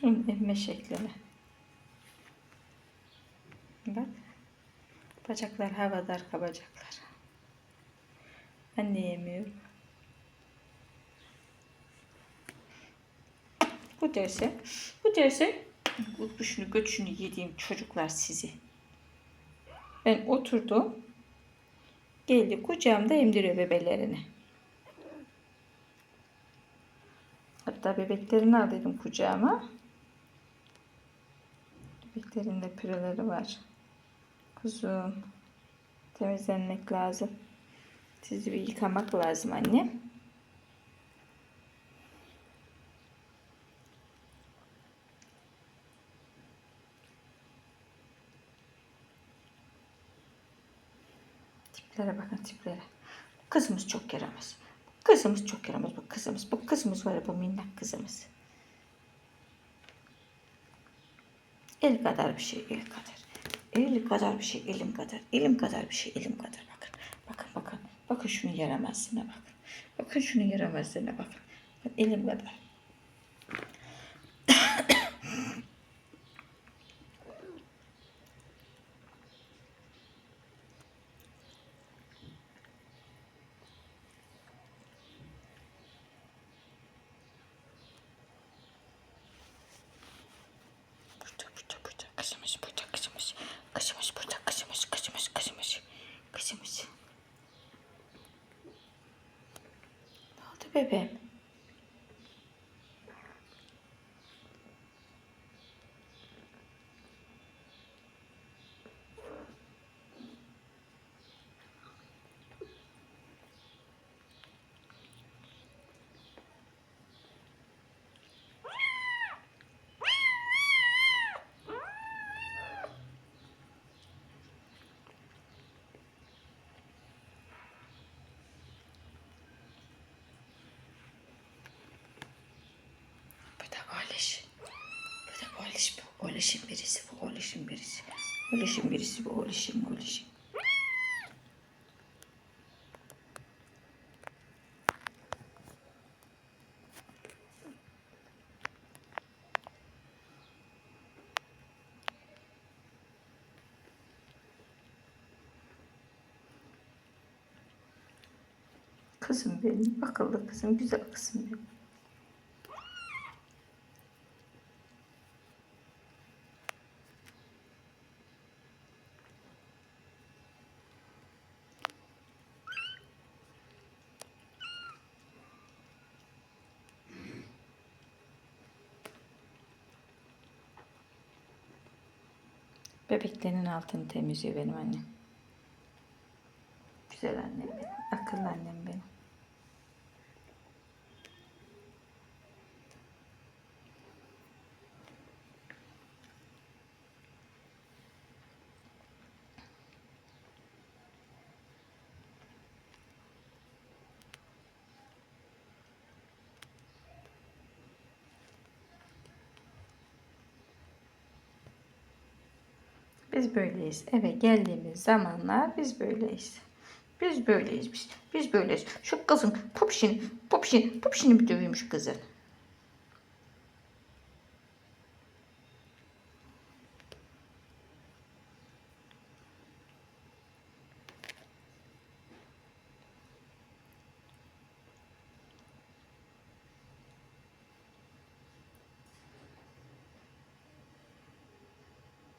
Şunun emme şeklini. Bak. Bacaklar havada arka bacaklar. Anne yemiyor. Bu derse, bu derse kuşunu göçünü yediğim çocuklar sizi. Ben oturdum. Geldi kucağımda emdiriyor bebelerini. Hatta bebeklerini aldıydım kucağıma. Bebeklerinde püreleri var. Kuzum. Temizlenmek lazım. Sizi bir yıkamak lazım annem. Tiplere bakın tiplere. Kızımız çok yaramaz. Kızımız çok yaramaz. Bu kızımız. Bu kızımız var ya bu minnak kızımız. El kadar bir şey el kadar. El kadar bir şey elim kadar. Elim kadar bir şey elim kadar. Bakın. Bakın bakın. Bakın şunun yaramazlığına bakın. Bakın şunun yaramazlığına bakın. Elim kadar. Burada burada burada kızımız burada kızımız. Kızımız burada kızımız kızımız kızımız. Kızımız. Ne oldu bebeğim? Bu Oliş. Bu da Oliş bu. Oliş'in birisi bu. Oliş'in birisi. Oliş'in birisi bu. Oliş'in Oliş'in. Kızım benim, akıllı kızım, güzel kızım benim. Bebeklerin altını temizliyor benim annem. Güzel annem benim. Akıllı annem benim. Biz böyleyiz. Eve geldiğimiz zamanlar biz böyleyiz. Biz böyleyiz biz. Biz böyleyiz. Şu kızın popşini, popşini, popşini bir dövüyormuş kızın.